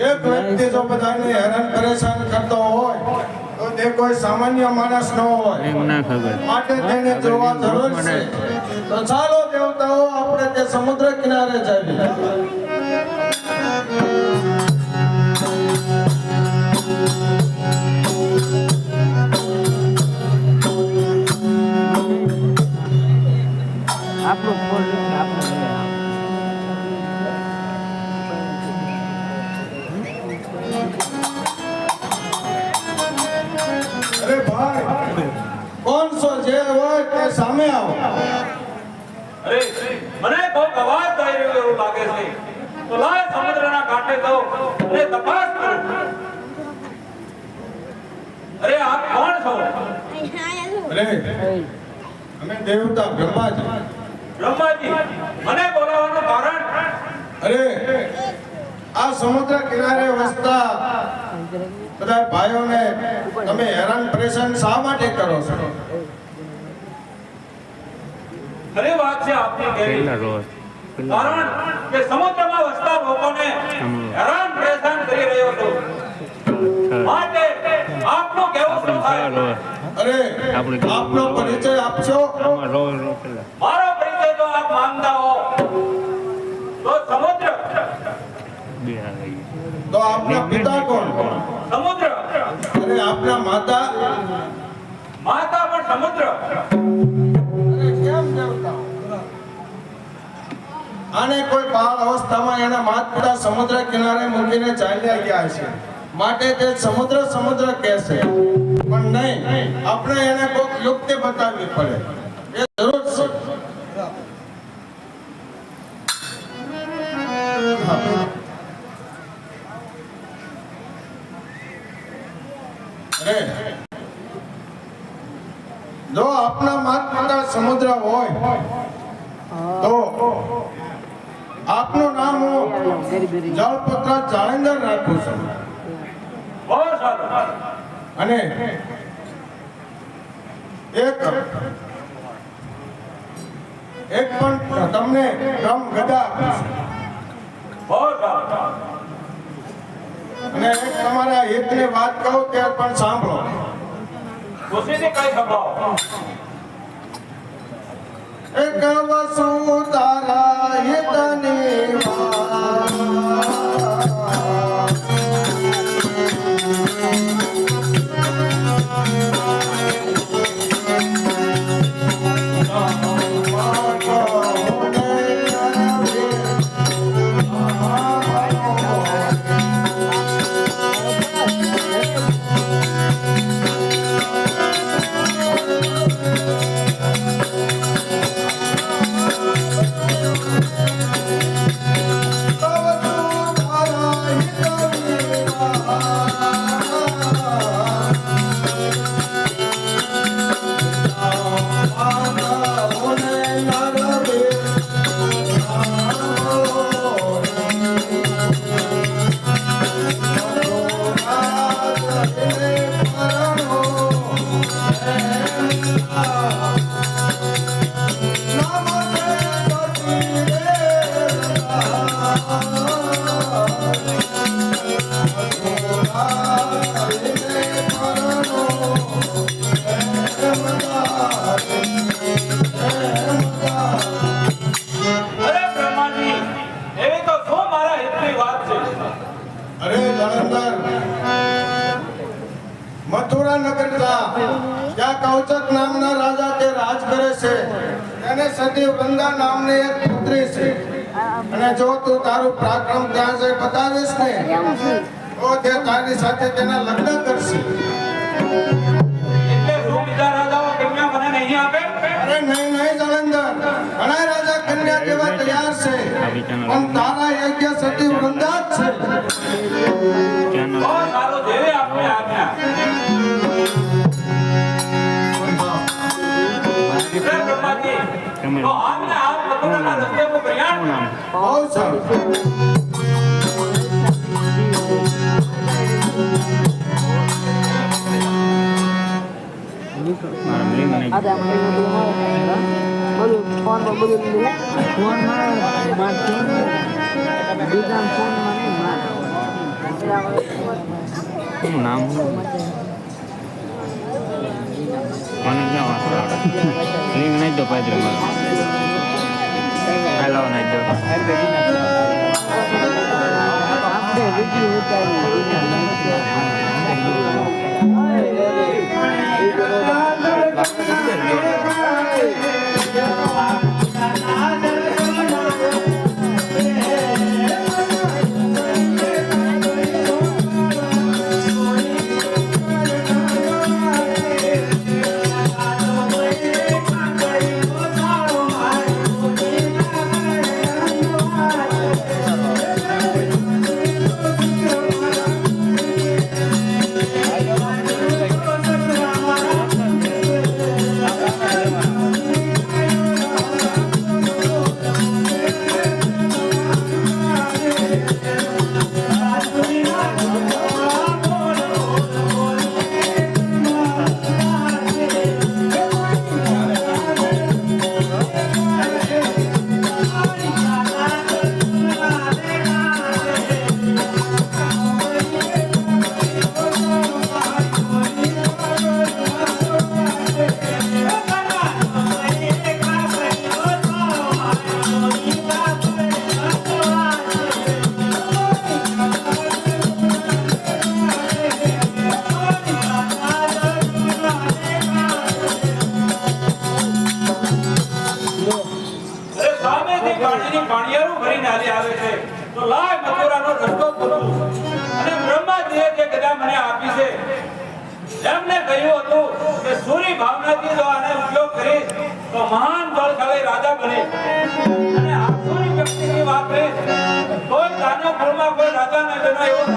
એક વ્યક્તિ જો બધાને હેરાન પરેશાન કરતો હોય તો તે કોઈ સામાન્ય માણસ ન હોય. માટે તેને જોવા જરૂર છે. તો ચાલો દેવતાઓ આપણે તે સમુદ્ર કિનારે જઈએ. ભાઈ. કોણ જે હોય તે સામે આવો. અરે મને કોઈક અવાજ થઈ રહ્યો એવું લાગે છે. તો લાય સમુદ્રના કાંઠે જાઓ. અને તપાસ કરો. અરે આપ કોણ છો? અરે અમે દેવતા બ્રહ્માજી. બ્રહ્માજી મને બોલાવવાનું કારણ? અરે આ સમુદ્ર કિનારે વસતા બધા ભાઈઓને તમે હેરાન પરેશાન શા માટે કરો છો? અરે વાત છે આપની પેલા કારણ કે સમુદ્રમાં વસતા લોકોને હેરાન પરેશાન કરી રહ્યો હતો માટે આપનું કેવો રોજ અરે આપનો પરિચય આપશો? મારો પરિચય તો આપ માનતા હો તો સમુદ્ર બે તો આપના પિતા કોણ સમુદ્ર. અને આપના માતા? માતા પણ સમુદ્ર. અરે કેમ દેવતા? આને કોઈ બાળ અવસ્થામાં એના માતા પિતા સમુદ્ર કિનારે મૂકીને ચાલ્યા ગયા છે. માટે તે સમુદ્ર સમુદ્ર કહેશે. પણ નહીં આપણે એને કોઈક યુક્તિ બતાવવી પડે. એ જરૂર છે. હા. અરે જો આપના માત સમુદ્ર હોય, તો આપનું નામ હું જળપત્ર જાળેન્દર રાખું છું. અને એક એક પણ તમને રમ ગદા આપું બહુ સારું અને એક તમારા હિતની વાત કહું ત્યાં પણ સાંભળો. ખુશીથી કઈ સંભળાવો? એક વસુ ત્યાં નામના રાજા તે રાજ કરે છે. એને સતી વૃંદા નામની એક પુત્રી છે. અને જો તું તારું પરાક્રમ ત્યાં જઈ બતાવીશ ને તો તે તારી સાથે તેના લગ્ન કરશે. અરે નહીં નહીં જલંધર. ઘણા રાજા કન્યા જેવા તૈયાર છે. પણ તારા યજ્ઞ સતી વૃંદા જ છે. આજ્ઞા. બ્રહ્માજી તો આમને આપ મથુરાના રસ્તે પર પ્રયાણ નામ બહુ સારું મારા લિંક નહીં આજે આપણે બધું મળે. બધું ફોનમાં બધું લીધું હે? ફોનમાં માર ફોનમાં બીજા ફોનમાં નહીં માર એટલે આપણે શું નામ શું? મને ક્યાં વાંચતા આવડે? લિંક નહીં દો પાત્ર મારે હેલો નહીં દો. ભરીને આજે આવે છે. તો લાય મથુરાનો રસ્તો ખોલો. અને બ્રહ્માજીએ જે ગદા મને આપી છે, એમને કહ્યું હતું કે સૂરી ભાવનાથી જો આને ઉપયોગ કરીશ તો મહાન બળશાળી રાજા બને. અને આસુરી સૂરી વ્યક્તિની વાત કરીશ તોય દાનવ કોઈ રાજા ન બને એવો રાજા બને